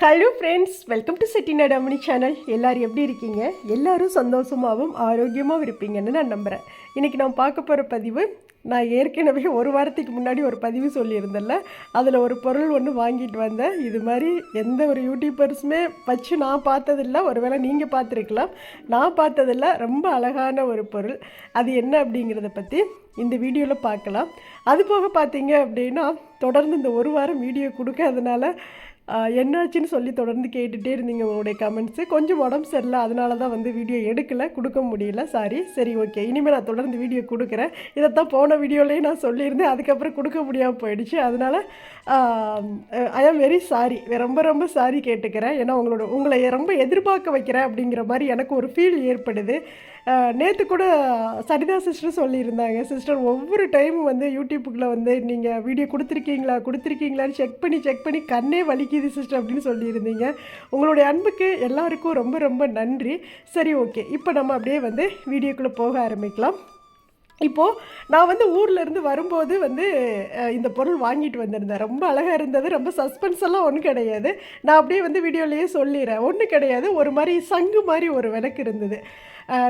Hello friends welcome to Chettinad Ammani channel எல்லோரும் எப்படி இருக்கீங்க? எல்லோரும் சந்தோஷமாகவும் ஆரோக்கியமாகவும் இருப்பீங்கன்னு நான் நம்புகிறேன் இன்றைக்கி நான் பார்க்க போகிற பதிவு நான் ஏற்கனவே ஒரு வாரத்துக்கு முன்னாடி ஒரு பதிவு சொல்லியிருந்தேன்ல. அதில் ஒரு பொருள் ஒன்று வாங்கிட்டு வந்தேன். இது மாதிரி எந்த ஒரு யூடியூபர்ஸுமே வச்சு நான் பார்த்ததில்ல. ஒருவேளை நீங்கள் பார்த்துருக்கலாம். நான் பார்த்ததில்ல. ரொம்ப அழகான ஒரு பொருள். அது என்ன அப்படிங்கிறத பற்றி இந்த வீடியோவில் பார்க்கலாம். அது போக பார்த்தீங்க அப்படின்னா தொடர்ந்து இந்த ஒரு வாரம் வீடியோ கொடுக்காதனால என்னாச்சுன்னு சொல்லி தொடர்ந்து கேட்டுகிட்டே இருந்தீங்க உங்களுடைய கமெண்ட்ஸு கொஞ்சம் உடம்பு சரியில்லை அதனால தான் வந்து வீடியோ எடுக்கலை கொடுக்க முடியல. சாரி சரி ஓகே இனிமேல் நான் தொடர்ந்து வீடியோ கொடுக்குறேன். இதைத்தான் போன வீடியோலேயே நான் சொல்லியிருந்தேன். அதுக்கப்புறம் கொடுக்க முடியாமல் போயிடுச்சு. அதனால் ஐ ஆம் வெரி சாரி ரொம்ப ரொம்ப சாரி கேட்டுக்கிறேன். ஏன்னா உங்களோட உங்களை ரொம்ப எதிர்பார்க்க வைக்கிறேன் அப்படிங்கிற மாதிரி எனக்கு ஒரு ஃபீல் ஏற்படுது. நேற்று கூட சரிதா சிஸ்டர் சொல்லியிருந்தாங்க. சிஸ்டர் ஒவ்வொரு டைமும் வந்து யூடியூப்புக்குள்ளே வந்து நீங்கள் வீடியோ கொடுத்துருக்கீங்களா கொடுத்துருக்கீங்களான்னு செக் பண்ணி செக் பண்ணி கண்ணே வலிக்குது சிஸ்டர் அப்படின்னு சொல்லியிருந்தீங்க. உங்களுடைய அன்புக்கு எல்லாருக்கும் ரொம்ப ரொம்ப நன்றி. சரி ஓகே இப்போ நம்ம அப்படியே வந்து வீடியோக்குள்ளே போக ஆரம்பிக்கலாம். இப்போது நான் வந்து ஊர்லேருந்து வரும்போது வந்து இந்த பொருள் வாங்கிட்டு வந்திருந்தேன். ரொம்ப அழகாக இருந்தது. ரொம்ப சஸ்பென்ஸ் எல்லாம் ஒன்றும் கிடையாது. நான் அப்படியே வந்து வீடியோலேயே சொல்லிடுறேன். ஒன்றும் கிடையாது. ஒரு மாதிரி சங்கு மாதிரி ஒரு விளக்கு இருந்தது.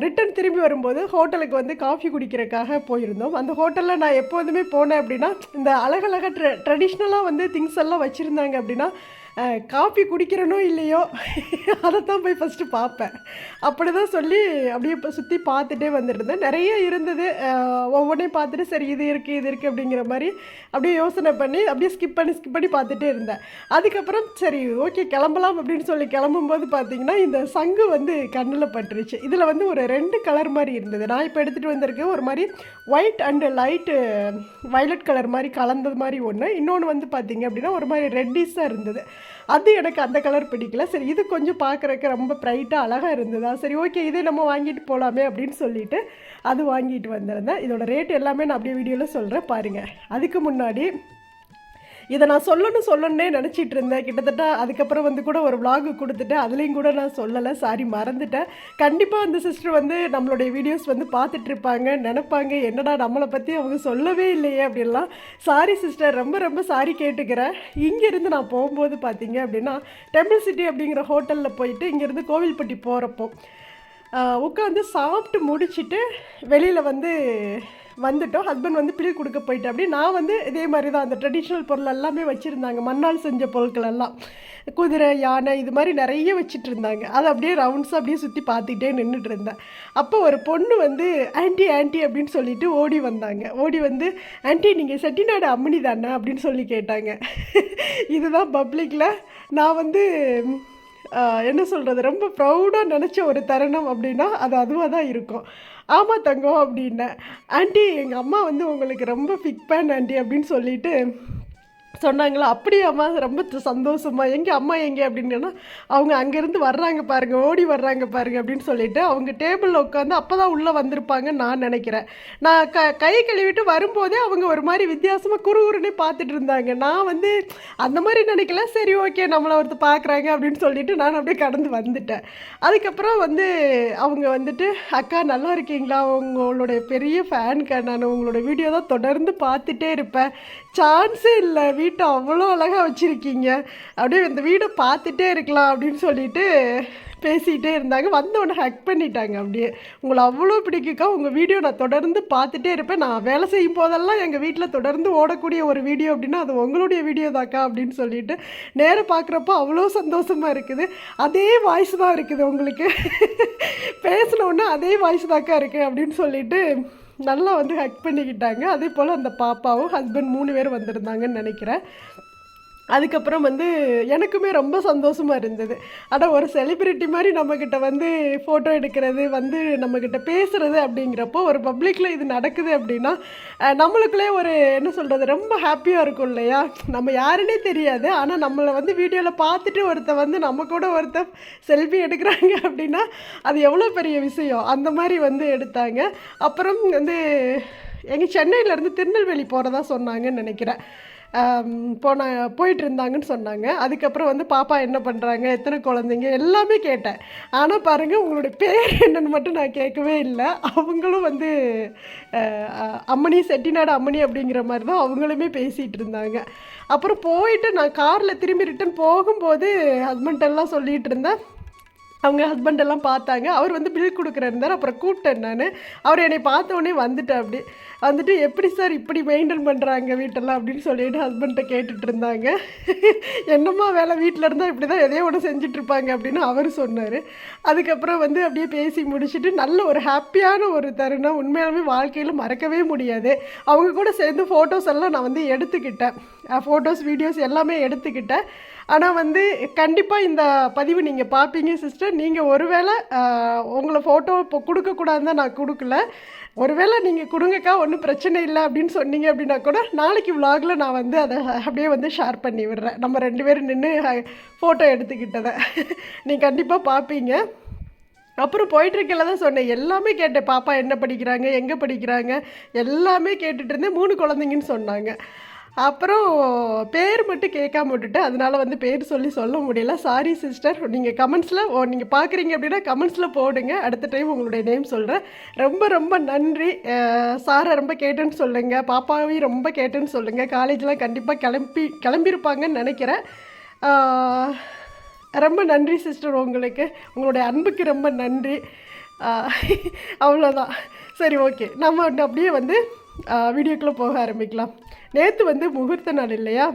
ரிட்டன் திரும்பி வரும்போது ஹோட்டலுக்கு வந்து காஃபி குடிக்கிறதுக்காக போயிருந்தோம். அந்த ஹோட்டலில் நான் எப்போதுமே போனேன் அப்படின்னா இந்த அழகழகாக ட்ரெ ட்ரெடிஷ்னலாக வந்து திங்ஸ் எல்லாம் வச்சுருந்தாங்க அப்படின்னா காஃபி குடிக்கிறனோ இல்லையோ அதை தான் போய் ஃபஸ்ட்டு பார்ப்பேன். அப்படி தான் சொல்லி அப்படியே இப்போ சுற்றி பார்த்துட்டே வந்துருந்தேன். நிறைய இருந்தது. ஒவ்வொன்றையும் பார்த்துட்டு சரி இது இருக்குது இது இருக்குது அப்படிங்கிற மாதிரி அப்படியே யோசனை பண்ணி அப்படியே ஸ்கிப் பண்ணி ஸ்கிப் பண்ணி பார்த்துட்டே இருந்தேன். அதுக்கப்புறம் சரி ஓகே கிளம்பலாம் அப்படின்னு சொல்லி கிளம்பும்போது பார்த்தீங்கன்னா இந்த சங்கு வந்து கண்ணில் பட்டுருச்சு. இதில் வந்து ஒரு ரெண்டு கலர் மாதிரி இருந்தது. நான் இப்போ எடுத்துகிட்டு வந்திருக்கேன். ஒரு மாதிரி white and light violet colour மாதிரி கலந்தது மாதிரி ஒன்று இன்னொன்று வந்து பார்த்தீங்க அப்படின்னா ஒரு மாதிரி ரெட்டிஸாக இருந்தது. அது எனக்கு அந்த கலர் பிடிக்கல. சரி இது கொஞ்சம் பார்க்குறக்கு ரொம்ப ப்ரைட்டாக அழகாக இருந்ததா? சரி ஓகே இதே நம்ம வாங்கிட்டு போகலாமே அப்படின்னு சொல்லிட்டு அது வாங்கிட்டு வந்திருந்தேன். இதோட ரேட் எல்லாமே நான் அப்படியே வீடியோவில் சொல்கிறேன் பாருங்கள் அதுக்கு முன்னாடி இதை நான் சொல்லணும் சொல்லணுன்னே நினச்சிட்டு இருந்தேன். கிட்டத்தட்ட அதுக்கப்புறம் வந்து கூட ஒரு vlog கொடுத்துட்டு அதுலேயும் கூட நான் சொல்லலை. சாரி மறந்துட்டேன். கண்டிப்பாக அந்த சிஸ்டர் வந்து நம்மளுடைய வீடியோஸ் வந்து பார்த்துட்ருப்பாங்க நினப்பாங்க நினைப்பாங்க. என்னடா நம்மளை பற்றி அவங்க சொல்லவே இல்லையே அப்படின்லாம். சாரி சிஸ்டர் ரொம்ப ரொம்ப சாரி கேட்டுக்கிறேன். இங்கேருந்து நான் போகும்போது பார்த்தீங்க அப்படின்னா டெம்பிள் சிட்டி அப்படிங்கிற ஹோட்டலில் போயிட்டு இங்கேருந்து கோவில்பட்டி போகிறப்போ உட்காந்து சாப்பிட்டு முடிச்சுட்டு வெளியில் வந்து வந்துட்டோம். ஹஸ்பண்ட் வந்து பில் கொடுக்க போயிட்டு அப்படி நான் வந்து இதே மாதிரி தான் அந்த ட்ரெடிஷ்னல் பொருள் எல்லாமே வச்சுருந்தாங்க. மண்ணால் செஞ்ச பொருட்கள் எல்லாம். குதிரை யானை இது மாதிரி நிறைய வச்சுட்டு இருந்தாங்க அதை அப்படியே ரவுண்ட்ஸாக அப்படியே சுற்றி பார்த்துக்கிட்டே நின்றுட்டு இருந்தேன். அப்போ ஒரு பொண்ணு வந்து ஆன்ட்டி ஆன்ட்டி அப்படின்னு சொல்லிட்டு ஓடி வந்தாங்க. ஓடி வந்து ஆன்ட்டி நீங்கள் செட்டிநாடு அம்மனி தானே? அப்படின்னு சொல்லி கேட்டாங்க. இதுதான் பப்ளிக்கில் நான் வந்து என்ன சொல்கிறது ரொம்ப ப்ரௌடாக நினச்ச ஒரு தருணம் அப்படின்னா அது அதுவாக தான் இருக்கும். ஆமாம் தங்கம் அப்படின்னேன். ஆண்டி எங்கள் அம்மா வந்து உங்களுக்கு ரொம்ப ஃபிக் பேன் ஆண்டி அப்படின்னு சொல்லிட்டு சொன்னாங்களா? அப்படியாம்மா ரொம்ப சந்தோஷமா எங்கே அம்மா எங்கே? அப்படின்னா அவங்க அங்கேருந்து வர்றாங்க பாருங்கள் ஓடி வர்றாங்க பாருங்க அப்படின்னு சொல்லிட்டு அவங்க டேபிளில் உட்காந்து அப்போ தான் உள்ளே வந்திருப்பாங்கன்னு நான் நினைக்கிறேன். நான் க கை கழுவிட்டு வரும்போதே அவங்க ஒரு மாதிரி வித்தியாசமாக குறுகுறுனே பார்த்துட்டு இருந்தாங்க. நான் வந்து அந்த மாதிரி நினைக்கல. சரி ஓகே நம்மளை ஒருத்தர் பார்க்குறாங்க அப்படின்னு சொல்லிட்டு நான் அப்படியே கடந்து வந்துட்டேன். அதுக்கப்புறம் வந்து அவங்க வந்துட்டு அக்கா நல்லா இருக்கீங்களா? உங்களுடைய பெரிய ஃபேன்க்கா நான் உங்களோட வீடியோ தான் தொடர்ந்து பார்த்துட்டே இருப்பேன். சான்ஸே இல்லை. வீட்டை அவ்வளோ அழகாக வச்சுருக்கீங்க. அப்படியே இந்த வீடை பார்த்துட்டே இருக்கலாம் அப்படின்னு சொல்லிட்டு பேசிகிட்டே இருந்தாங்க. வந்தவொடனே ஹேக் பண்ணிட்டாங்க அப்படியே. உங்களை அவ்வளோ பிடிக்குக்கா. உங்கள் வீடியோ நான் தொடர்ந்து பார்த்துட்டே இருப்பேன். நான் வேலை செய்யும் போதெல்லாம் எங்கள் வீட்டில் தொடர்ந்து ஓடக்கூடிய ஒரு வீடியோ அப்படின்னா அது உங்களுடைய வீடியோ தாக்கா அப்படின்னு சொல்லிட்டு நேராக பார்க்குறப்போ அவ்வளோ சந்தோஷமாக இருக்குது. அதே வாய்ஸ் தான் இருக்குது உங்களுக்கு. பேசினோன்னே அதே வாய்ஸ் தாக்கா இருக்குது அப்படின்னு சொல்லிட்டு நல்லா வந்து ஹக் பண்ணிக்கிட்டாங்க. அதே போல் அந்த பாப்பாவும் ஹஸ்பண்ட் மூணு பேர் வந்திருந்தாங்கன்னு நினைக்கிறேன். அதுக்கப்புறம் வந்து எனக்குமே ரொம்ப சந்தோஷமாக இருந்தது. ஆனால் ஒரு செலிப்ரிட்டி மாதிரி நம்மக்கிட்ட வந்து ஃபோட்டோ எடுக்கிறது வந்து நம்மக்கிட்ட பேசுகிறது அப்படிங்கிறப்போ ஒரு பப்ளிக்கில் இது நடக்குது அப்படின்னா நம்மளுக்குள்ளே ஒரு என்ன சொல்கிறது ரொம்ப ஹாப்பியாக இருக்கும் இல்லையா? நம்ம யாருன்னே தெரியாது. ஆனால் நம்மளை வந்து வீடியோவில் பார்த்துட்டு ஒருத்தர் வந்து நம்ம கூட ஒருத்தர் செல்ஃபி எடுக்கிறாங்க அப்படின்னா அது எவ்வளோ பெரிய விஷயம். அந்த மாதிரி வந்து எடுத்தாங்க. அப்புறம் வந்து எங்கள் சென்னையிலேருந்து திருநெல்வேலி போகிறதா சொன்னாங்கன்னு நினைக்கிறேன். போன போயிட்டு இருந்தாங்கன்னு சொன்னாங்க. அதுக்கப்புறம் வந்து பாப்பா என்ன பண்ணுறாங்க எத்தனை குழந்தைங்க எல்லாமே கேட்டேன். ஆனால் பாருங்கள் உங்களுடைய பேர் என்னன்னு மட்டும் நான் கேட்கவே இல்லை. அவங்களும் வந்து அம்மணி செட்டிநாடு அம்மணி அப்படிங்கிற மாதிரி தான் அவங்களுமே பேசிகிட்டு இருந்தாங்க. அப்புறம் போயிட்டு நான் காரில் திரும்பி ரிட்டன் போகும்போது ஹஸ்பண்டெல்லாம் சொல்லிகிட்டு இருந்தேன். அவங்க ஹஸ்பண்ட் எல்லாம் பார்த்தாங்க. அவர் வந்து பில் கொடுக்குறாரு அப்புறம் கூப்பிட்டேன் நான். அவர் என்னை பார்த்தோன்னே வந்துட்டேன் அப்படி. வந்துட்டு எப்படி சார் இப்படி மெயின்டைன் பண்ணுறாங்க வீட்டெல்லாம்? அப்படின்னு சொல்லிட்டு ஹஸ்பண்ட்டை கேட்டுட்டு இருந்தாங்க. என்னம்மா வேலை வீட்டில் இருந்தால் இப்படி தான் எதையோ ஒன்று செஞ்சுட்டு இருப்பாங்க அப்படின்னு அவர் சொன்னார். அதுக்கப்புறம் வந்து அப்படியே பேசி முடிச்சுட்டு நல்ல ஒரு ஹாப்பியான ஒரு தருணம். உண்மையாலுமே வாழ்க்கையில் மறக்கவே முடியாது. அவங்க கூட சேர்ந்து ஃபோட்டோஸ் எல்லாம் நான் வந்து எடுத்துக்கிட்டேன். ஃபோட்டோஸ் வீடியோஸ் எல்லாமே எடுத்துக்கிட்டேன். ஆனால் வந்து கண்டிப்பாக இந்த பதிவு நீங்கள் பார்ப்பீங்க சிஸ்டர் நீங்கள் ஒருவேளை உங்களை ஃபோட்டோ இப்போ கொடுக்கக்கூடாதுன்னு தான் நான் கொடுக்கல. ஒருவேளை நீங்கள் கொடுங்கக்கா ஒன்றும் பிரச்சனை இல்லை அப்படின்னு சொன்னீங்க அப்படின்னா கூட நாளைக்கு விலாகில் நான் வந்து அதை அப்படியே வந்து ஷேர் பண்ணி விடுறேன். நம்ம ரெண்டு பேரும் நின்று ஃபோட்டோ எடுத்துக்கிட்டதை. நீ கண்டிப்பாக பார்ப்பீங்க அப்புறம் போயிட்டுருக்கல தான் சொன்னேன். எல்லாமே கேட்டேன். பாப்பா என்ன படிக்கிறாங்க எங்கே படிக்கிறாங்க எல்லாமே கேட்டுட்டு இருந்தேன். மூணு குழந்தைங்கன்னு சொன்னாங்க. அப்புறம் பேர் மட்டும் கேட்காம விட்டுட்டு அதனால வந்து பேர் சொல்லி சொல்ல முடியல. சாரி சிஸ்டர் நீங்கள் கமெண்ட்ஸில் ஓ நீங்கள் பார்க்குறீங்க அப்படின்னா கமெண்ட்ஸில் போடுங்க. அடுத்த டைம் உங்களுடைய நேம் சொல்கிறேன் ரொம்ப ரொம்ப நன்றி. சாரை ரொம்ப கேட்டேன்னு சொல்லுங்கள் பாப்பாவையும் ரொம்ப கேட்டேன்னு சொல்லுங்கள் காலேஜ்லாம் கண்டிப்பாக கிளம்பி கிளம்பியிருப்பாங்கன்னு நினைக்கிறேன். ரொம்ப நன்றி சிஸ்டர் உங்களுக்கு. உங்களுடைய அன்புக்கு ரொம்ப நன்றி. அவ்வளோதான் சரி ஓகே நம்ம வந்து அப்படியே வந்து வீடியோக்குள்ளே போக ஆரம்பிக்கலாம். நேற்று வந்து முகூர்த்த நாள் இல்லையா?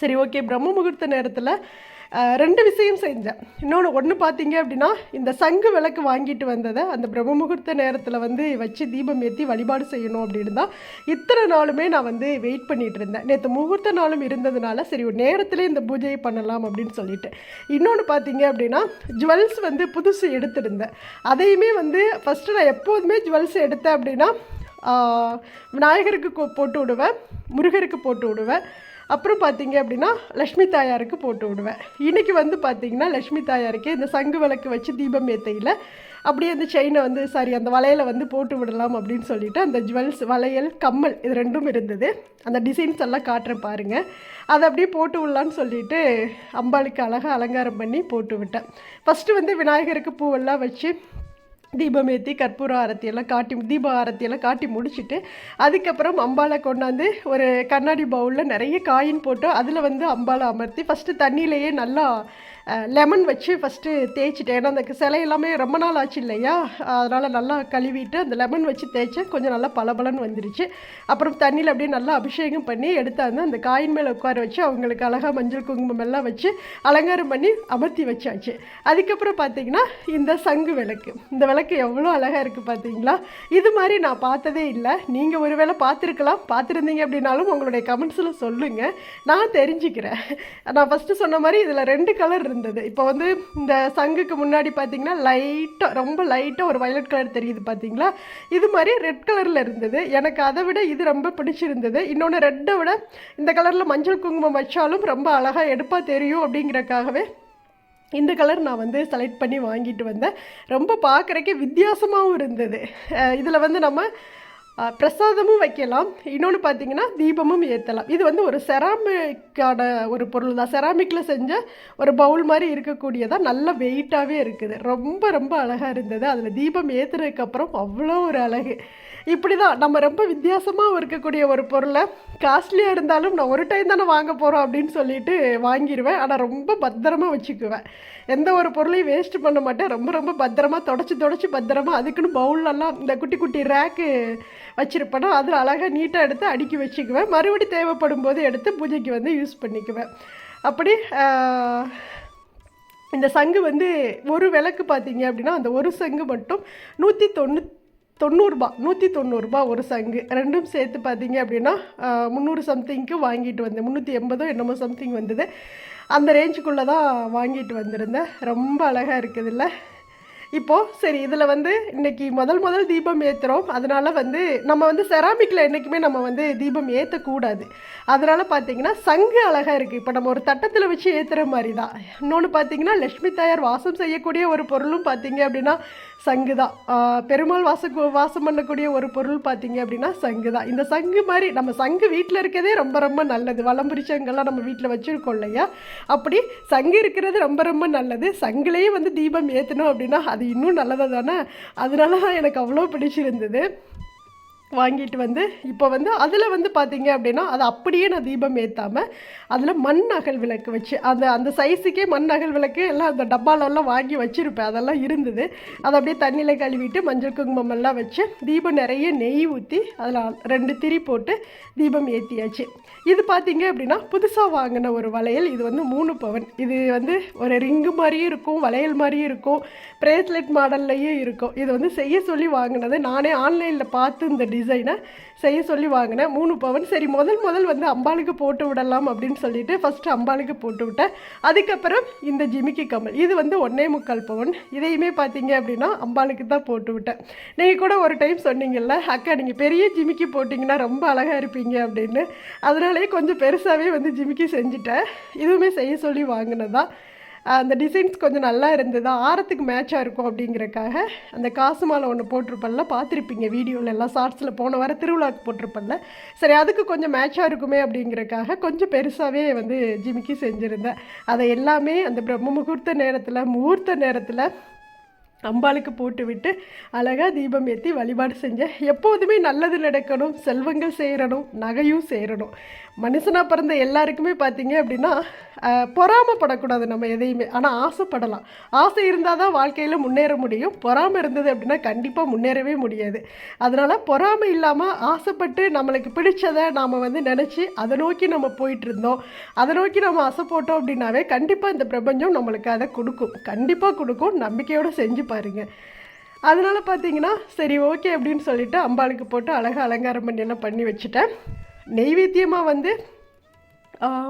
சரி ஓகே. பிரம்ம முகூர்த்த நேரத்தில் ரெண்டு விஷயம் செஞ்சேன். இன்னொன்று ஒன்று பார்த்தீங்க அப்படின்னா இந்த சங்கு விளக்கு வாங்கிட்டு வந்ததை அந்த பிரம்ம முகூர்த்த நேரத்தில் வந்து வச்சு தீபம் ஏற்றி வழிபாடு செய்யணும் அப்படின்னு தான் இத்தனை நாளுமே நான் வந்து வெயிட் பண்ணிகிட்டு இருந்தேன். நேற்று முகூர்த்த நாளும் இருந்ததுனால சரி ஒரு நேரத்திலே இந்த பூஜையை பண்ணலாம் அப்படின்னு சொல்லிட்டு. இன்னொன்று பார்த்தீங்க அப்படின்னா ஜுவல்ஸ் வந்து புதுசு எடுத்திருந்தேன். அதையுமே வந்து ஃபஸ்ட்டு நான் எப்போதுமே ஜுவல்ஸ் எடுத்தேன் அப்படின்னா விநாயகருக்கு போட்டு விடுவேன் முருகருக்கு போட்டு விடுவேன். அப்புறம் பார்த்தீங்க அப்படின்னா லக்ஷ்மி தாயாருக்கு போட்டு விடுவேன். இன்றைக்கி வந்து பார்த்தீங்கன்னா லக்ஷ்மி தாயாருக்கே இந்த சங்கு விளக்கு வச்சு தீபம் ஏத்தையில் அப்படியே அந்த செயினை வந்து சாரி அந்த வளையலை வந்து போட்டு விடலாம் அப்படின்னு சொல்லிட்டு அந்த ஜுவல்ஸ் வளையல் கம்மல் இது ரெண்டும் இருந்தது. அந்த டிசைன்ஸ் எல்லாம் காட்டுறேன் பாருங்கள் அதை அப்படியே போட்டு விடலான்னு சொல்லிட்டு அம்பாளுக்கு அழகாக அலங்காரம் பண்ணி போட்டு விட்டேன். ஃபஸ்ட்டு வந்து விநாயகருக்கு பூவெல்லாம் வச்சு தீபம் ஏற்றி கற்பூர ஆரத்தியெல்லாம் காட்டி தீப ஆரத்தியெல்லாம் காட்டி முடிச்சுட்டு அதுக்கப்புறம் அம்பாலை கொண்டாந்து ஒரு கண்ணாடி பவுலில் நிறைய காயின் போட்டு அதில் வந்து அம்பாலை அமர்த்தி ஃபஸ்ட்டு தண்ணியிலேயே நல்லா லெமன் வச்சு ஃபஸ்ட்டு தேய்ச்சிட்டேன். ஏன்னா அந்த சிலை எல்லாமே ரொம்ப நாள் ஆச்சு இல்லையா? அதனால் நல்லா கழுவிட்டு அந்த லெமன் வச்சு தேய்ச்சேன். கொஞ்சம் நல்லா பளபளன்னு வந்துருச்சு. அப்புறம் தண்ணியில் அப்படியே நல்லா அபிஷேகம் பண்ணி எடுத்தாந்து அந்த காயின் மேலே உட்கார வச்சு அவங்களுக்கு அழகாக மஞ்சள் குங்குமம் எல்லாம் வச்சு அலங்காரம் பண்ணி அமர்த்தி வச்சாச்சு. அதுக்கப்புறம் பார்த்தீங்கன்னா இந்த சங்கு விளக்கு. இந்த விளக்கு எவ்வளோ அழகாக இருக்குது பார்த்தீங்களா இது மாதிரி நான் பார்த்ததே இல்லை. நீங்கள் ஒருவேளை பார்த்துருக்கலாம். பார்த்துருந்தீங்க அப்படின்னாலும் உங்களுடைய கமெண்ட்ஸில் சொல்லுங்கள் நான் தெரிஞ்சுக்கிறேன். நான் ஃபஸ்ட்டு சொன்ன மாதிரி இதில் ரெண்டு கலர் இருந்தது. இப்போ வந்து இந்த சங்குக்கு முன்னாடி பார்த்தீங்கன்னா லைட்டாக ரொம்ப லைட்டாக ஒரு வயலட் கலர் தெரியுது பார்த்தீங்களா இது மாதிரி ரெட் கலரில் இருந்தது. எனக்கு அதை விட இது ரொம்ப பிடிச்சிருந்தது. இன்னொன்று ரெட்டை விட இந்த கலரில் மஞ்சள் குங்குமம் வச்சாலும் ரொம்ப அழகாக எடுப்பாக தெரியும் அப்படிங்கிறக்காகவே இந்த கலர் நான் வந்து செலக்ட் பண்ணி வாங்கிட்டு வந்தேன். ரொம்ப பார்க்குறக்கே வித்தியாசமாகவும் இருந்தது. இதில் வந்து நம்ம பிரசாதமும் வைக்கலாம். இன்னொன்று பார்த்தீங்கன்னா தீபமும் ஏற்றலாம் இது வந்து ஒரு செராமிக்கான ஒரு பொருள் தான். செராமிக்கில் செஞ்ச ஒரு பவுல் மாதிரி இருக்கக்கூடியதாக நல்ல வெயிட்டாகவே இருக்குது. ரொம்ப ரொம்ப அழகாக இருந்தது. அதில் தீபம் ஏற்றுனதுக்கப்புறம் அவ்வளோ ஒரு அழகு. இப்படி தான் நம்ம ரொம்ப வித்தியாசமாக இருக்கக்கூடிய ஒரு பொருளை காஸ்ட்லியாக இருந்தாலும் நான் ஒரு டைம் தானே வாங்க போகிறோம் அப்படின்னு சொல்லிட்டு வாங்கிடுவேன் ஆனால் ரொம்ப பத்திரமா வச்சுக்குவேன். எந்த ஒரு பொருளையும் வேஸ்ட் பண்ண மாட்டேன். ரொம்ப ரொம்ப பத்திரமா தொடச்சி தொடச்சி பத்திரமா அதுக்குன்னு பவுல்லலாம் இந்த குட்டி குட்டி ரேக்கு வச்சுருப்பேனா அதில் அழகாக நீட்டாக எடுத்து அடுக்கி வச்சுக்குவேன். மறுபடி தேவைப்படும் போது எடுத்து பூஜைக்கு வந்து யூஸ் பண்ணிக்குவேன். அப்படி இந்த சங்கு வந்து ஒரு விளக்கு பார்த்தீங்க அப்படின்னா அந்த ஒரு சங்கு மட்டும் நூற்றி தொண்ணூ தொண்ணூறுபா நூற்றி தொண்ணூறுபா ஒரு சங்கு. ரெண்டும் சேர்த்து பார்த்தீங்க அப்படின்னா முந்நூறு சம்திங்க்கு வாங்கிட்டு வந்தேன். முந்நூற்றி எண்பதோ என்னமோ சம்திங் வந்தது. அந்த ரேஞ்சுக்குள்ளே தான் வாங்கிட்டு வந்திருந்தேன். ரொம்ப அழகாக இருக்குதுல்ல? இப்போது சரி இதில் வந்து இன்னைக்கு முதல் முதல் தீபம் ஏற்றுறோம் அதனால் வந்து நம்ம வந்து செராமிக்கில் என்றைக்குமே நம்ம வந்து தீபம் ஏற்றக்கூடாது அதனால் பார்த்தீங்கன்னா சங்கு அழகாக இருக்குது இப்போ நம்ம ஒரு தட்டத்தில் வச்சு ஏற்றுற மாதிரி தான் இன்னொன்று பார்த்தீங்கன்னா லக்ஷ்மி தாயார் வாசம் செய்யக்கூடிய ஒரு பொருளும் பார்த்தீங்க அப்படின்னா சங்கு தான் பெருமாள் வாச வாசம் பண்ணக்கூடிய ஒரு பொருள் பார்த்தீங்க அப்படின்னா சங்கு தான் இந்த சங்கு மாதிரி நம்ம சங்கு வீட்டில் இருக்கதே ரொம்ப ரொம்ப நல்லது. வளம்புரிச்சங்கெல்லாம் நம்ம வீட்டில் வச்சுருக்கோம் இல்லையா? அப்படி சங்கு இருக்கிறது ரொம்ப ரொம்ப நல்லது. சங்குலேயே வந்து தீபம் ஏற்றணும் அப்படின்னா அது இன்னும் நல்லது தானே? அதனால தான் எனக்கு அவ்வளோ பிடிச்சிருந்தது. வாங்கிட்டு வந்து இப்போ வந்து அதில் வந்து பார்த்தீங்க அப்படின்னா அதை அப்படியே நான் தீபம் ஏற்றாமல் அதில் மண் அகல் விளக்கு வச்சு அந்த அந்த சைஸுக்கே மண் அகல் விளக்கு எல்லாம் அந்த டப்பாலெல்லாம் வாங்கி வச்சுருப்பேன். அதெல்லாம் இருந்தது. அதை அப்படியே தண்ணியில் கழுவிட்டு மஞ்சள் குங்குமம் எல்லாம் வச்சு தீபம் நிறைய நெய் ஊற்றி அதில் ரெண்டு திரி போட்டு தீபம் ஏற்றியாச்சு இது பார்த்தீங்க அப்படின்னா புதுசாக வாங்கின ஒரு வளையல். இது வந்து மூணு பவன். இது வந்து ஒரு ரிங்கு மாதிரியும் இருக்கும் வளையல் மாதிரியும் இருக்கும். பிரேஸ்லெட் மாடல்லையே இருக்கும். இது வந்து செய்ய சொல்லி வாங்கினது. நானே ஆன்லைனில் பார்த்து இந்த டிசைனை செய்ய சொல்லி வாங்கினேன். மூணு பவன். சரி முதல் முதல் வந்து அம்பாளுக்கு போட்டு விடலாம் அப்படின்னு சொல்லிட்டு ஃபஸ்ட்டு அம்பாளுக்கு போட்டு விட்டேன். அதுக்கப்புறம் இந்த ஜிமிக்கி கமல் இது வந்து ஒன்னே முக்கால் பவன். இதையுமே பார்த்தீங்க அப்படின்னா அம்பாளுக்கு தான் போட்டு விட்டேன். நீங்கள் கூட ஒரு டைம் சொன்னீங்கல்ல அக்கா நீங்கள் பெரிய ஜிமிக்கி போட்டிங்கன்னா ரொம்ப அழகாக இருப்பீங்க அப்படின்னு. அதனாலே கொஞ்சம் பெருசாகவே வந்து ஜிமிக்கி செஞ்சுட்டேன். இதுவுமே செய்ய சொல்லி வாங்கினதான் அந்த டிசைன்ஸ் கொஞ்சம் நல்லா இருந்தது? ஆரத்துக்கு மேட்சாக இருக்கும் அப்படிங்கிறக்காக அந்த காசு மாலை ஒன்று போட்டிருப்பல்ல பார்த்துருப்பீங்க வீடியோவில் எல்லாம் ஷார்ட்ஸில் போன வாரம் திருவிழாவுக்கு போட்டிருப்பல்ல சரி அதுக்கு கொஞ்சம் மேட்சாக இருக்குமே அப்படிங்கிறக்காக கொஞ்சம் பெருசாகவே வந்து ஜிமிக்கி செஞ்சுருந்தேன். அதை எல்லாமே அந்த பிரம்ம முகூர்த்த நேரத்தில் முகூர்த்த நேரத்தில் அம்பாளுக்கு போட்டுவிட்டு அழகாக தீபம் ஏற்றி வழிபாடு செஞ்சேன் எப்போதுமே நல்லது நடக்கணும் செல்வங்கள் சேரணும் நகையும் சேரணும். மனுஷனாக பிறந்த எல்லாருக்குமே பார்த்தீங்க அப்படின்னா பொறாமப்படக்கூடாது நம்ம எதையுமே. ஆனால் ஆசைப்படலாம். ஆசை இருந்தால் தான் வாழ்க்கையில் முன்னேற முடியும். பொறாமை இருந்தது அப்படின்னா கண்டிப்பாக முன்னேறவே முடியாது. அதனால் பொறாமை இல்லாமல் ஆசைப்பட்டு நம்மளுக்கு பிடிச்சதை நாம் வந்து நினச்சி அதை நோக்கி நம்ம போயிட்டுருந்தோம் அதை நோக்கி நம்ம ஆசை போட்டோம் அப்படின்னாவே கண்டிப்பாக இந்த பிரபஞ்சம் நம்மளுக்கு அதை கொடுக்கும். கண்டிப்பாக கொடுக்கும். நம்பிக்கையோடு செஞ்சு பாருங்க. அதனால் பார்த்தீங்கன்னா சரி ஓகே அப்படின்னு சொல்லிட்டு அம்பாளுக்கு போட்டு அழகாக அலங்காரம் பண்ணி எல்லாம் பண்ணி வச்சுட்டேன். நெய்வேத்தியமாக வந்து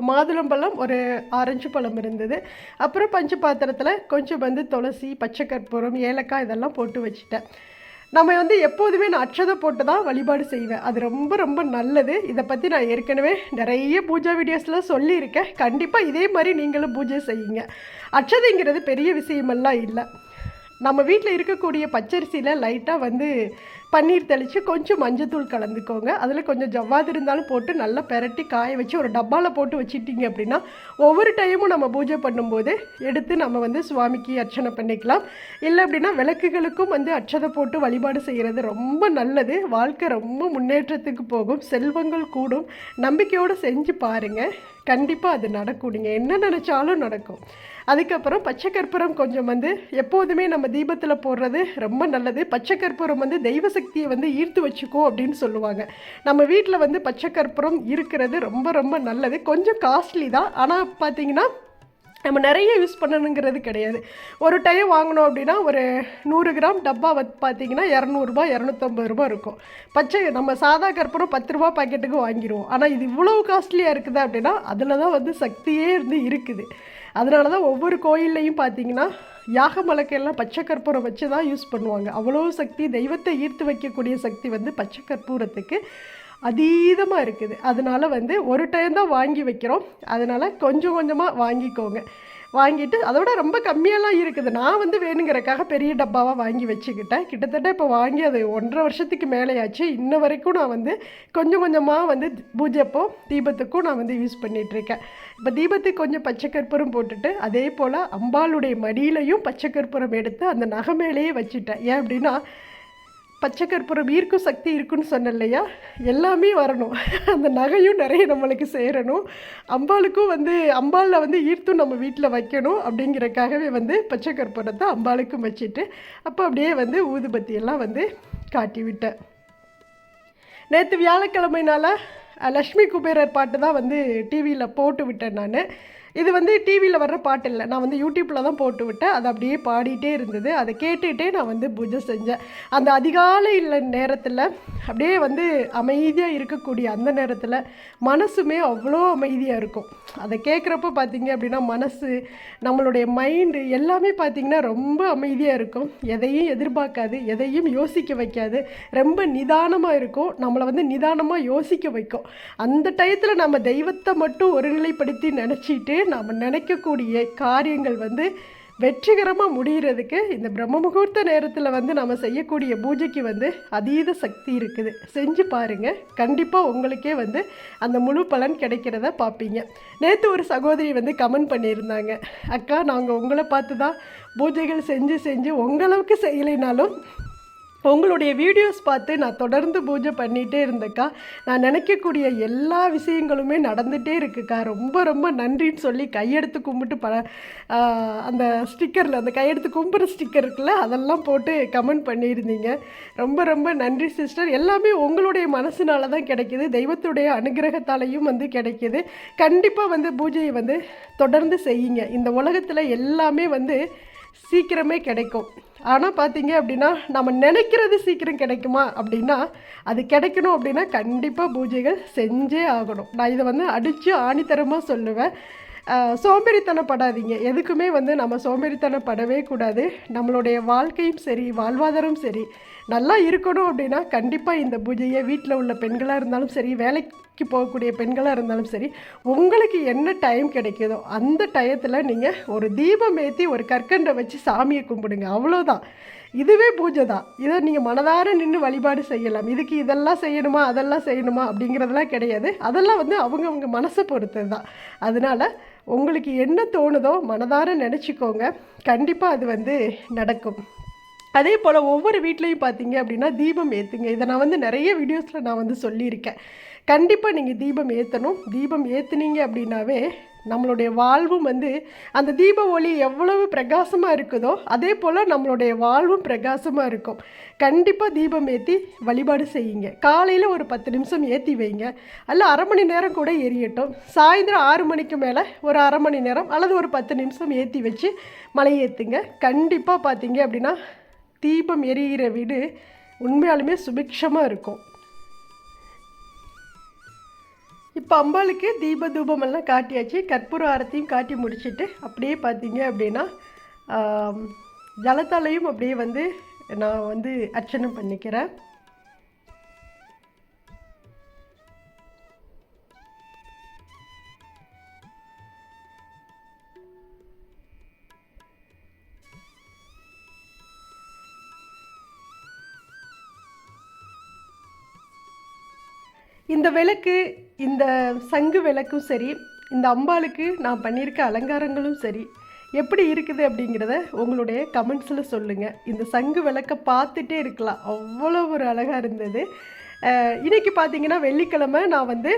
மாதுளம்பழம் ஒரு ஆரஞ்சு பழம் இருந்தது. அப்புறம் பஞ்சு பாத்திரத்தில் கொஞ்சம் வந்து துளசி பச்சை கற்பூரம் ஏலக்காய் இதெல்லாம் போட்டு வச்சுட்டேன். நம்ம வந்து எப்போதுமே நான் அச்சதை போட்டு தான் வழிபாடு செய்வேன். அது ரொம்ப ரொம்ப நல்லது. இதை பற்றி நான் ஏற்கனவே நிறைய பூஜா வீடியோஸில் சொல்லியிருக்கேன். கண்டிப்பாக இதே மாதிரி நீங்களும் பூஜை செய்யுங்க. அட்சதைங்கிறது பெரிய விஷயமெல்லாம் இல்லை. நம்ம வீட்டில் இருக்கக்கூடிய பச்சரிசியில் லைட்டாக வந்து பன்னீர் தெளித்து கொஞ்சம் மஞ்சத்தூள் கலந்துக்கோங்க. அதில் கொஞ்சம் ஜவ்வாது இருந்தாலும் போட்டு நல்லா பெரட்டி காய வச்சு ஒரு டப்பாவில் போட்டு வச்சுட்டிங்க அப்படின்னா ஒவ்வொரு டைமும் நம்ம பூஜை பண்ணும்போது எடுத்து நம்ம வந்து சுவாமிக்கு அர்ச்சனை பண்ணிக்கலாம். இல்லை அப்படின்னா விளக்குகளுக்கும் வந்து அச்சதை போட்டு வழிபாடு செய்கிறது ரொம்ப நல்லது. வாழ்க்கை ரொம்ப முன்னேற்றத்துக்கு போகும். செல்வங்கள் கூடும். நம்பிக்கையோடு செஞ்சு பாருங்கள் கண்டிப்பாக அது நடக்கும். நீங்கள் என்ன நினச்சாலும் நடக்கும். அதுக்கப்புறம் பச்சை கற்பூரம் கொஞ்சம் வந்து எப்போதுமே நம்ம தீபத்தில் போடுறது ரொம்ப நல்லது. பச்சை கற்பூரம் வந்து தெய்வ சக்தியை வந்து ஈர்த்து வச்சுக்கோ அப்படின்னு சொல்லுவாங்க. நம்ம வீட்டில் வந்து பச்சை கற்பூரம் இருக்கிறது ரொம்ப ரொம்ப நல்லது. கொஞ்சம் காஸ்ட்லி தான். ஆனால் பார்த்தீங்கன்னா நம்ம நிறைய யூஸ் பண்ணணுங்கிறது கிடையாது. ஒரு டைம் வாங்கினோம் அப்படின்னா ஒரு நூறு கிராம் டப்பா வந்து பார்த்தீங்கன்னா இரநூறுபா இரநூத்தம்பது ரூபா இருக்கும். பச்சை நம்ம சாதா கற்பூரம் பத்து ரூபா பாக்கெட்டுக்கு வாங்கிடுவோம் ஆனால் இது இவ்வளோ காஸ்ட்லியாக இருக்குது அப்படின்னா அதில் தான் வந்து சக்தியே இருந்து இருக்குது. அதனால தான் ஒவ்வொரு கோயில்லையும் பார்த்தீங்கன்னா யாக மலக்கெல்லாம் பச்சை கற்பூரம் வச்சு தான் யூஸ் பண்ணுவாங்க. அவ்வளோ சக்தி தெய்வத்தை ஈர்த்து வைக்கக்கூடிய சக்தி வந்து பச்சை கற்பூரத்துக்கு அதீதமாக இருக்குது. அதனால் வந்து ஒரு டைம் தான் வாங்கி வைக்கிறோம். அதனால் கொஞ்சம் கொஞ்சமாக வாங்கிக்கோங்க. வாங்கிட்டு அதோட ரொம்ப கம்மியெல்லாம் இருக்குது. நான் வந்து வேணுங்கிறக்காக பெரிய டப்பாவாக வாங்கி வச்சுக்கிட்டேன். கிட்டத்தட்ட இப்போ வாங்கி அது ஒன்றரை வருஷத்துக்கு மேலேயாச்சு. இன்ன வரைக்கும் நான் வந்து கொஞ்சம் கொஞ்சமாக வந்து பூஜைப்போ தீபத்துக்கும் நான் வந்து யூஸ் பண்ணிகிட்ருக்கேன் இப்போ தீபத்துக்கு கொஞ்சம் பச்சை கற்பூரம் போட்டுட்டு அதே போல் அம்பாளுடைய மடியிலையும் பச்சை கற்பூரம் எடுத்து அந்த நகை மேலேயே வச்சுட்டேன். ஏன் அப்படின்னா பச்சை கற்பூரம் ஈர்க்கும் சக்தி இருக்குன்னு சொன்னேன் இல்லையா எல்லாமே வரணும். அந்த நகையும் நிறைய நம்மளுக்கு சேரணும். அம்பாளுக்கும் வந்து அம்பாளில் வந்து ஈர்த்தும் நம்ம வீட்டில் வைக்கணும் அப்படிங்கிறக்காகவே வந்து பச்சை கற்பூரத்தை அம்பாளுக்கும் வச்சுட்டு அப்போ அப்படியே வந்து ஊதுபத்தியெல்லாம் வந்து காட்டி விட்டேன் நேற்று வியாழக்கிழமைனால லக்ஷ்மி குபேரர் பாட்டு தான் வந்து டிவியில் போட்டு விட்டேன் நான். இது வந்து டிவியில் வர்ற பாட்டு இல்லை. நான் வந்து யூடியூப்பில் தான் போட்டு விட்டேன். அது அப்படியே பாடிட்டே இருந்தது. அதை கேட்டுகிட்டே நான் வந்து பூஜை செஞ்சேன். அந்த அதிகாலையில் நேரத்தில் அப்படியே வந்து அமைதியாக இருக்கக்கூடிய அந்த நேரத்தில் மனசுமே அவ்வளோ அமைதியாக இருக்கும். அதை கேட்குறப்ப பார்த்தீங்க அப்படின்னா மனசு நம்மளுடைய மைண்டு எல்லாமே பார்த்திங்கன்னா ரொம்ப அமைதியாக இருக்கும். எதையும் எதிர்பார்க்காது எதையும் யோசிக்க வைக்காது. ரொம்ப நிதானமாக இருக்கும். நம்மளை வந்து நிதானமாக யோசிக்க வைக்கும். அந்த டயத்தில் நம்ம தெய்வத்தை மட்டும் ஒருநிலைப்படுத்தி நினச்சிட்டு நம்ம நினைக்கக்கூடிய காரியங்கள் வந்து வெற்றிகரமாக முடிகிறதுக்கு இந்த பிரம்ம முகூர்த்த நேரத்தில் வந்து நம்ம செய்யக்கூடிய பூஜைக்கு வந்து அதீத சக்தி இருக்குது. செஞ்சு பாருங்கள் கண்டிப்பாக உங்களுக்கே வந்து அந்த முழு பலன் கிடைக்கிறத பார்ப்பீங்க நேற்று ஒரு சகோதரி வந்து கமெண்ட் பண்ணியிருந்தாங்க. அக்கா நாங்கள் உங்களை பார்த்து தான் பூஜைகள் செஞ்சு செஞ்சு உங்களவுக்கு செய்யலைனாலும் உங்களுடைய வீடியோஸ் பார்த்து நான் தொடர்ந்து பூஜை பண்ணிகிட்டே இருந்தேக்கா. நான் நினைக்கக்கூடிய எல்லா விஷயங்களுமே நடந்துகிட்டே இருக்குக்கா. ரொம்ப ரொம்ப நன்றின்னு சொல்லி கையெடுத்து கும்பிட்டு ப அந்த ஸ்டிக்கரில் அந்த கையெடுத்து கும்புற ஸ்டிக்கர் இருக்குல்ல அதெல்லாம் போட்டு கமெண்ட் பண்ணியிருந்தீங்க. ரொம்ப ரொம்ப நன்றி சிஸ்டர். எல்லாமே உங்களுடைய மனசுனால தான் கிடைக்கிது. தெய்வத்துடைய அனுகிரகத்தாலையும் வந்து கிடைக்கிது. கண்டிப்பாக வந்து பூஜையை வந்து தொடர்ந்து செய்யுங்க. இந்த உலகத்தில் எல்லாமே வந்து சீக்கிரமே கிடைக்கும். ஆனால் பார்த்தீங்க அப்படின்னா நம்ம நினைக்கிறது சீக்கிரம் கிடைக்குமா அப்படின்னா அது கிடைக்கணும் அப்படின்னா கண்டிப்பாக பூஜைகள் செஞ்சே ஆகணும். நான் இதை வந்து அடித்து ஆணித்தரமாக சொல்லுவேன். சோம்பேறித்தனப்படாதீங்க. எதுக்குமே வந்து நம்ம சோம்பேறித்தனப்படவே கூடாது. நம்மளுடைய வாழ்க்கையும் சரி வாழ்வாதாரம் சரி நல்லா இருக்கணும் அப்படின்னா கண்டிப்பாக இந்த பூஜையை வீட்டில் உள்ள பெண்களாக இருந்தாலும் சரி வேலைக்கு போகக்கூடிய பெண்களாக இருந்தாலும் சரி உங்களுக்கு என்ன டைம் கிடைக்குதோ அந்த டயத்தில் நீங்கள் ஒரு தீபம் ஏற்றி ஒரு கற்கண்டை வச்சு சாமியை கும்பிடுங்க. அவ்வளோதான் இதுவே பூஜை தான். இதை நீங்கள் மனதார நின்று வழிபாடு செய்யலாம். இதுக்கு இதெல்லாம் செய்யணுமா அதெல்லாம் செய்யணுமா அப்படிங்கிறதெல்லாம் கிடையாது. அதெல்லாம் வந்து அவங்கவுங்க மனசை பொறுத்தது தான். அதனால் உங்களுக்கு என்ன தோணுதோ மனதார நினச்சிக்கோங்க. கண்டிப்பாக அது வந்து நடக்கும். அதே போல் ஒவ்வொரு வீட்லேயும் பார்த்தீங்க அப்படின்னா தீபம் ஏற்றுங்க இதை நான் வந்து நிறைய வீடியோஸில் நான் வந்து சொல்லியிருக்கேன். கண்டிப்பாக நீங்கள் தீபம் ஏற்றணும் தீபம் ஏற்றுனீங்க அப்படின்னாவே நம்மளுடைய வாழ்வும் வந்து அந்த தீப ஒளி எவ்வளவு பிரகாசமாக இருக்குதோ அதே போல் நம்மளுடைய வாழ்வும் பிரகாசமாக இருக்கும். கண்டிப்பாக தீபம் ஏற்றி வழிபாடு செய்யுங்க. காலையில் ஒரு பத்து நிமிஷம் ஏற்றி வைங்க. அல்ல அரை மணி நேரம் கூட எரியட்டும். சாயந்தரம் ஆறு மணிக்கு மேலே ஒரு அரை மணி நேரம் அல்லது ஒரு பத்து நிமிஷம் ஏற்றி வச்சு மலை ஏற்றுங்க கண்டிப்பாக பார்த்தீங்க அப்படின்னா தீபம் எரிகிற வீடு உண்மையாலுமே சுபிக்ஷமாக இருக்கும். இப்போ அம்பாளுக்கு தீப தூபமெல்லாம் காட்டியாச்சு. கற்பூர ஆரத்தையும் காட்டி முடிச்சுட்டு அப்படியே பார்த்தீங்க அப்படின்னா ஜலத்தாலையும் அப்படியே வந்து நான் வந்து அர்ச்சனை பண்ணிக்கிறேன். இந்த விளக்கு இந்த சங்கு விளக்கும் சரி இந்த அம்பாளுக்கு நான் பண்ணியிருக்க அலங்காரங்களும் சரி எப்படி இருக்குது அப்படிங்கிறத உங்களுடைய கமெண்ட்ஸில் சொல்லுங்கள் இந்த சங்கு விளக்கை பார்த்துட்டே இருக்கலாம். அவ்வளோ ஒரு அழகாக இருந்தது. இன்றைக்கி பார்த்தீங்கன்னா வெள்ளிக்கிழமை நான் வந்து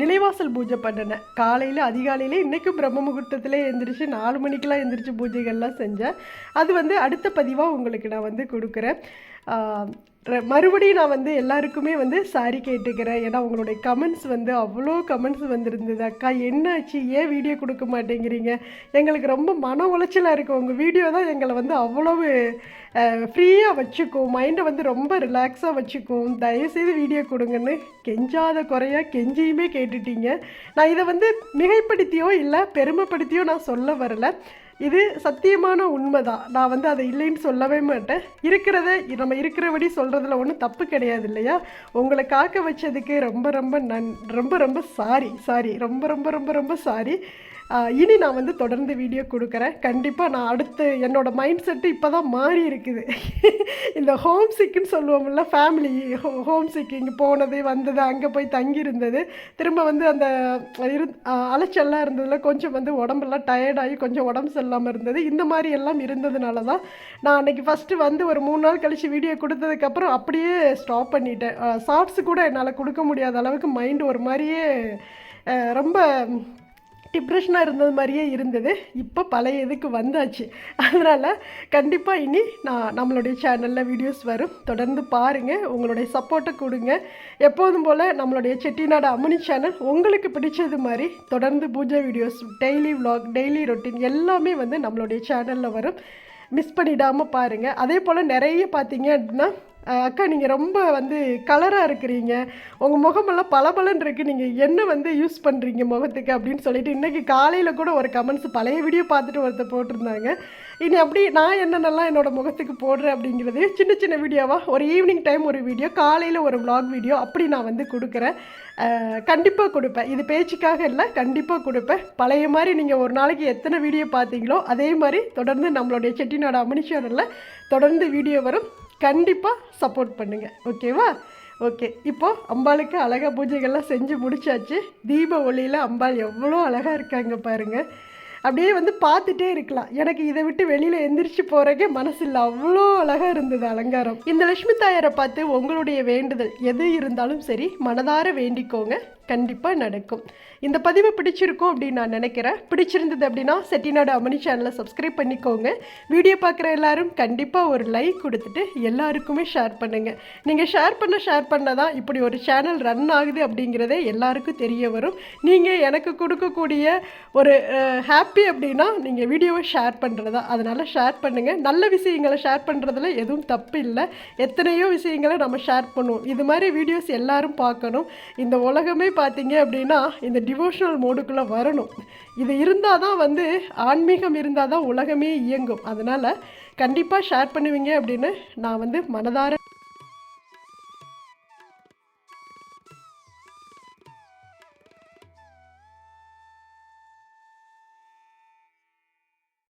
நிலைவாசல் பூஜை பண்ணினேன். காலையில் அதிகாலையில் இன்றைக்கும் பிரம்ம முகூர்த்தத்தில் எழுந்திரிச்சு நாலு மணிக்கெலாம் எழுந்திரிச்சு பூஜைகள்லாம் செஞ்சேன். அது வந்து அடுத்த பதிவாக உங்களுக்கு நான் வந்து கொடுக்குறேன். மறுபடியும் நான் வந்து எல்லாருக்குமே வந்து சாரி கேட்டுக்கிறேன். ஏன்னா உங்களுடைய கமெண்ட்ஸ் வந்து அவ்வளோ கமெண்ட்ஸ் வந்திருந்தது. அக்கா என்னாச்சு ஏன் வீடியோ கொடுக்க மாட்டேங்கிறீங்க? எங்களுக்கு ரொம்ப மன உளைச்சலாக இருக்குது உங்கள் வீடியோ தான் எங்களை வந்து அவ்வளவு ஃப்ரீயாக வச்சுக்கும். மைண்டை வந்து ரொம்ப ரிலாக்ஸாக வச்சுக்கும். தயவுசெய்து வீடியோ கொடுங்கன்னு கெஞ்சாத குறையாக கெஞ்சியுமே கேட்டுட்டீங்க. நான் இதை வந்து மிகைப்படுத்தியோ இல்லை பெருமைப்படுத்தியோ நான் சொல்ல வரலை. இது சத்தியமான உண்மை தான் நான் வந்து அதை இல்லைன்னு சொல்லவே மாட்டேன். இருக்கிறத நம்ம இருக்கிறபடி சொல்கிறதுல ஒன்றும் தப்பு கிடையாது இல்லையா? உங்களை காக்க வச்சதுக்கு ரொம்ப ரொம்ப நன் ரொம்ப ரொம்ப சாரி சாரி ரொம்ப ரொம்ப ரொம்ப ரொம்ப சாரி இனி நான் வந்து தொடர்ந்து வீடியோ கொடுக்குறேன். கண்டிப்பாக நான் அடுத்து என்னோடய மைண்ட் செட்டு இப்போ தான் மாறி இருக்குது. இந்த ஹோம் சிக்குன்னு சொல்லுவோம்ல ஃபேமிலி ஹோ ஹோம் சிக் இங்கே போனது வந்தது அங்கே போய் தங்கி இருந்தது திரும்ப வந்து அந்த இரு அலைச்சல்லாம் இருந்ததில் கொஞ்சம் வந்து உடம்பெல்லாம் டயர்டாகி கொஞ்சம் உடம்பு சரியில்லாமல் இருந்தது. இந்த மாதிரி எல்லாம் இருந்ததுனால தான் நான் அன்றைக்கி ஃபஸ்ட்டு வந்து ஒரு மூணு நாள் கழித்து வீடியோ கொடுத்ததுக்கப்புறம் அப்படியே ஸ்டாப் பண்ணிட்டேன். ஷார்ட்ஸு கூட என்னால் கொடுக்க முடியாத அளவுக்கு மைண்டு ஒரு மாதிரியே ரொம்ப டிப்ரெஷனாக இருந்தது மாதிரியே இருந்தது. இப்போ பழைய இதுக்கு வந்தாச்சு. அதனால் கண்டிப்பாக இனி நான் நம்மளுடைய சேனலில் வீடியோஸ் வரும். தொடர்ந்து பாருங்கள் உங்களுடைய சப்போர்ட்டை கொடுங்க. எப்போதும் போல் நம்மளுடைய செட்டிநாடு அம்மனி சேனல் உங்களுக்கு பிடிச்சது மாதிரி தொடர்ந்து பூஜை videos daily vlog daily routine எல்லாமே வந்து நம்மளுடைய சேனலில் வரும். மிஸ் பண்ணிடாமல் பாருங்கள் அதே போல் நிறைய பார்த்தீங்க அப்படின்னா அக்கா நீங்கள் ரொம்ப வந்து கலராக இருக்கிறீங்க. உங்கள் முகமெல்லாம் பளபளன்னு இருக்குது நீங்கள் என்ன வந்து யூஸ் பண்ணுறீங்க முகத்துக்கு அப்படின்னு சொல்லிட்டு இன்றைக்கி காலையில் கூட ஒரு கமெண்ட்ஸ் பழைய வீடியோ பார்த்துட்டு ஒருத்தர் போட்டிருந்தாங்க. இனி அப்படி நான் என்னென்னலாம் என்னோடய முகத்துக்கு போடுறேன் அப்படிங்கிறது சின்ன சின்ன வீடியோவாக ஒரு ஈவினிங் டைம் ஒரு வீடியோ காலையில் ஒரு வ்ளாக் வீடியோ அப்படி நான் வந்து கொடுக்குறேன். கண்டிப்பாக கொடுப்பேன். இது பேச்சுக்காக இல்லை கண்டிப்பாக கொடுப்பேன். பழைய மாதிரி நீங்கள் ஒரு நாளைக்கு எத்தனை வீடியோ பார்த்தீங்களோ அதே மாதிரி தொடர்ந்து நம்மளுடைய செட்டிநாடு அம்மனி சேனலில் தொடர்ந்து வீடியோ வரும். கண்டிப்பாக சப்போர்ட் பண்ணுங்கள் ஓகேவா ஓகே இப்போது அம்பாளுக்கு அழகாக பூஜைகள்லாம் செஞ்சு முடிச்சாச்சு. தீப ஒளியில் அம்பாள் எவ்வளோ அழகாக இருக்காங்க பாருங்கள் அப்படியே வந்து பார்த்துட்டே இருக்கலாம். எனக்கு இதை விட்டு வெளியில் எந்திரிச்சு போகிறக்கே மனசில் அவ்வளோ அழகாக இருந்தது அலங்காரம். இந்த லட்சுமி தாயாரை பார்த்து உங்களுடைய வேண்டுதல் எது இருந்தாலும் சரி மனதார வேண்டிக்கோங்க. கண்டிப்பாக நடக்கும். இந்த பதிவு பிடிச்சிருக்கும் அப்படின்னு நான் நினைக்கிறேன். பிடிச்சிருந்தது அப்படின்னா செட்டிநாடு அமனி சேனலை சப்ஸ்கிரைப் பண்ணிக்கோங்க. வீடியோ பார்க்குற எல்லாரும் கண்டிப்பாக ஒரு லைக் கொடுத்துட்டு எல்லாருக்குமே ஷேர் பண்ணுங்கள் நீங்கள் ஷேர் பண்ண ஷேர் பண்ண தான் இப்படி ஒரு சேனல் ரன் ஆகுது அப்படிங்கிறதே எல்லாருக்கும் தெரிய வரும். நீங்கள் எனக்கு கொடுக்கக்கூடிய ஒரு ஹாப்பி அப்படின்னா நீங்கள் வீடியோவை ஷேர் பண்ணுறதா அதனால் ஷேர் பண்ணுங்கள் நல்ல விஷயங்களை ஷேர் பண்ணுறதுல எதுவும் தப்பு இல்லை. எத்தனையோ விஷயங்களை நம்ம ஷேர் பண்ணுவோம். இது மாதிரி வீடியோஸ் எல்லாரும் பார்க்கணும். இந்த உலகமே பார்த்தீங்க அப்படின்னா இந்த டிவோஷனல் மோடுக்குள்ளே வரணும். இது இருந்தால் தான் வந்து ஆன்மீகம் இருந்தால் தான் உலகமே இயங்கும். அதனால் கண்டிப்பாக ஷேர் பண்ணுவீங்க அப்படின்னு நான் வந்து மனதார